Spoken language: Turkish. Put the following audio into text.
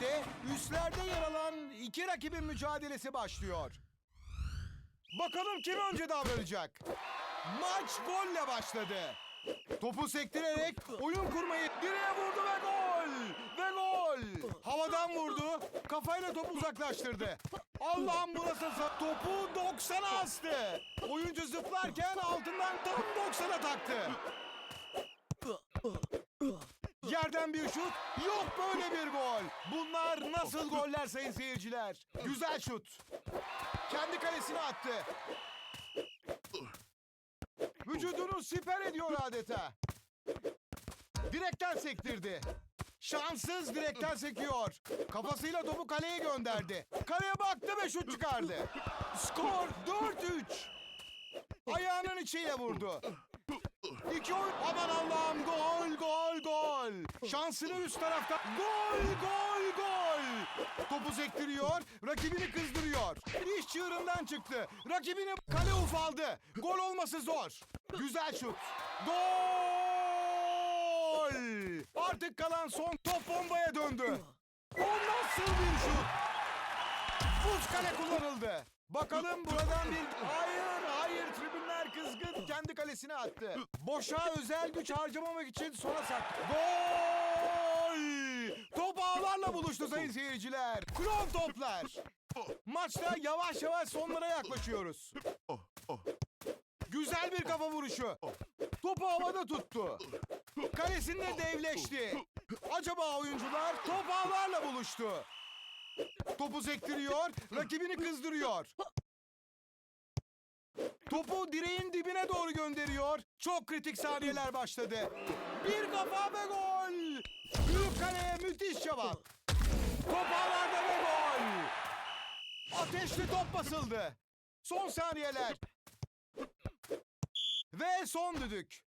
birlikte üstlerde yer alan iki rakibin mücadelesi başlıyor. Bakalım kim önce davranacak? Maç golle başladı. Topu sektirerek oyun kurmayı direğe vurdu ve gol! Ve gol! Havadan vurdu, kafayla topu uzaklaştırdı. Allah'ım burası topu 90'a astı. Oyuncu zıplarken altından tam 90'a taktı. Yerden bir şut, yok böyle bir gol. Bunlar nasıl goller sayın seyirciler? Güzel şut. Kendi kalesine attı. Vücudunu siper ediyor adeta. Direkten sektirdi. Şanssız direkten sekiyor. Kafasıyla topu kaleye gönderdi. Kaleye baktı ve şut çıkardı. Skor 4-3. Ayağının içiyle vurdu. İki oyun... Aman Allah'ım gol gol. Şansını üst tarafta. Gol gol gol. Topu sektiriyor. Rakibini kızdırıyor. İş çığırından çıktı. Rakibini kale ufaldı. Gol olması zor. Güzel şut. Gol. Artık kalan son top bombaya döndü. O nasıl bir şut? Buz kale kullanıldı. Bakalım buradan bir... Hayır. Kendi kalesine attı. Boşa özel güç harcamamak için sona sattı. Gol! Top ağlarla buluştu sayın seyirciler. Klon toplar. Maçta yavaş yavaş sonlara yaklaşıyoruz. Güzel bir kafa vuruşu. Topu havada tuttu. Kalesinde devleşti. Acaba oyuncular top ağlarla buluştu. Topu sektiriyor, rakibini kızdırıyor. Topu direğin dibine doğru gönderiyor. Çok kritik saniyeler başladı. Bir kafa ve gol. Büyük kaleye müthiş cevap. Top ağlarda ve gol. Ateşli top basıldı. Son saniyeler. Ve son düdük.